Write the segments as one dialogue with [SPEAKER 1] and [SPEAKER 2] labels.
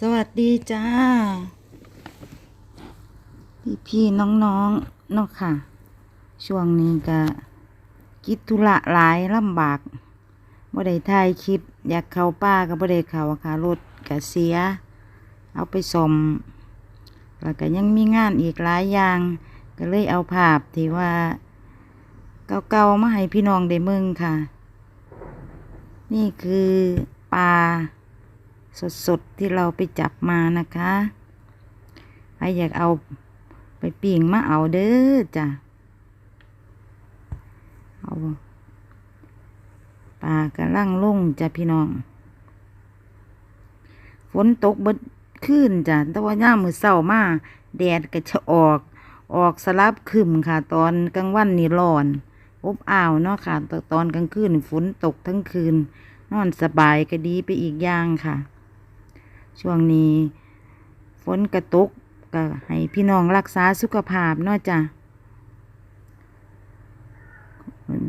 [SPEAKER 1] จ้า พี่พี่ๆน้องๆเนาะค่ะ ช่วงนี้ก็กิจธุระหลายลำบากบ่ได้ถ่ายคลิป อยากเข้าป่าก็บ่ได้เข้าค่ะรถก็เสีย เอาไปซ่อมแล้วก็ยังมีงานอีกหลายอย่าง ก็เลยเอาภาพที่ว่า เก่าๆมาให้พี่น้องได้เมืองค่ะ นี่คือปลา สดๆที่เราไปจับมานะคะใครอยากเอาไปปิ่งมาเอาเด้อจ้ะเอาปลากระลังลงจ้ะพี่น้อง ฝนตกบดขึ้นจ้ะแต่ว่าย่ามือเศร้ามาแดดก็จะออก ออกสลับคึมค่ะ ตอนกลางวันนี่ร้อน อบอ้าวเนาะค่ะ ตอนกลางคืนฝนตกทั้งคืน นอนสบายก็ดีไปอีกอย่างค่ะ ช่วงนี้ฝนกระตกก็ให้พี่น้องรักษาสุขภาพเนาะจ้ะ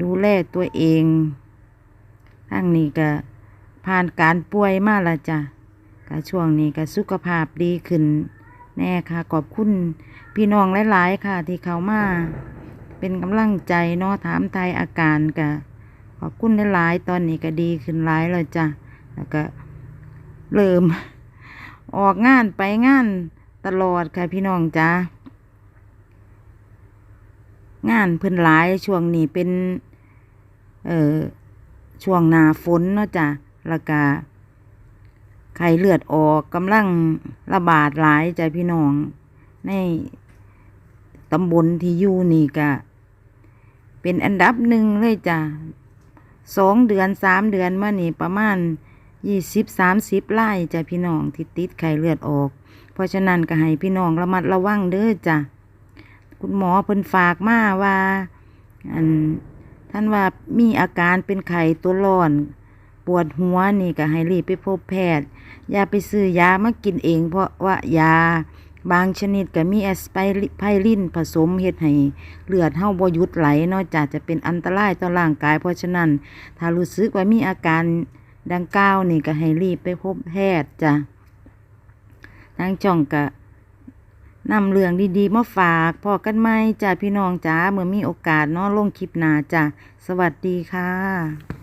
[SPEAKER 1] ดูแลตัวเองทั้งนี้ก็ผ่านการป่วยมาและจ้ะก็ช่วงนี้ก็สุขภาพดีขึ้น แน่ค่ะ ขอบคุณพี่น้องหลาย ๆ ค่ะ ที่เขามาเป็นกำลังใจเนาะถามไทยอาการก็ขอบคุณหลาย ๆ ตอนนี้ก็ดีขึ้นหลายเลยจ้ะ แล้วก็เริ่ม ออกงานไปงานตลอดค่ะพี่น้องจ้างานเพิ่นหลายช่วงนี้เป็น เอ่อช่วงหนาฝนเนาะจ้ะแล้วก็ไข้เลือดออกกำลังระบาดหลายจ้ะพี่น้อง ในตำบลที่อยู่นี่ก็เป็นอันดับหนึ่งเลยจ้ะสองเดือนสามเดือนมานี่ประมาณ ยี่สิบสามสิบไร่จ้ะพี่น้องที่ติดไข้เลือดออก เพราะฉะนั้นก็ให้พี่น้องระมัดระวังเด้อจ้ะคุณหมอเพิ่นฝากมาว่า อันท่านว่ามีอาการเป็นไข้ตัวร้อน ปวดหัวนี่ก็ให้รีบไปพบแพทย์ อย่าไปซื้อยามากินเอง เพราะว่ายาบางชนิดก็มีแอสไพรินผสมเฮ็ดให้เลือดเฮาบ่หยุดไหลนาะจ้ะจะเป็นอันตรายต่อร่างกาย เพราะฉะนั้น ถ้ารู้สึกว่ามีอาการ ดังกล่าวนี่ก็ให้รีบไปพบแพทย์จ้ะทางจ่องก็นำเรื่องดีๆมาฝากพอกันไหมจ้ะพี่น้องจ้าเมื่อมีโอกาสเนาะลงคลิปหนาจ้ะสวัสดีค่ะ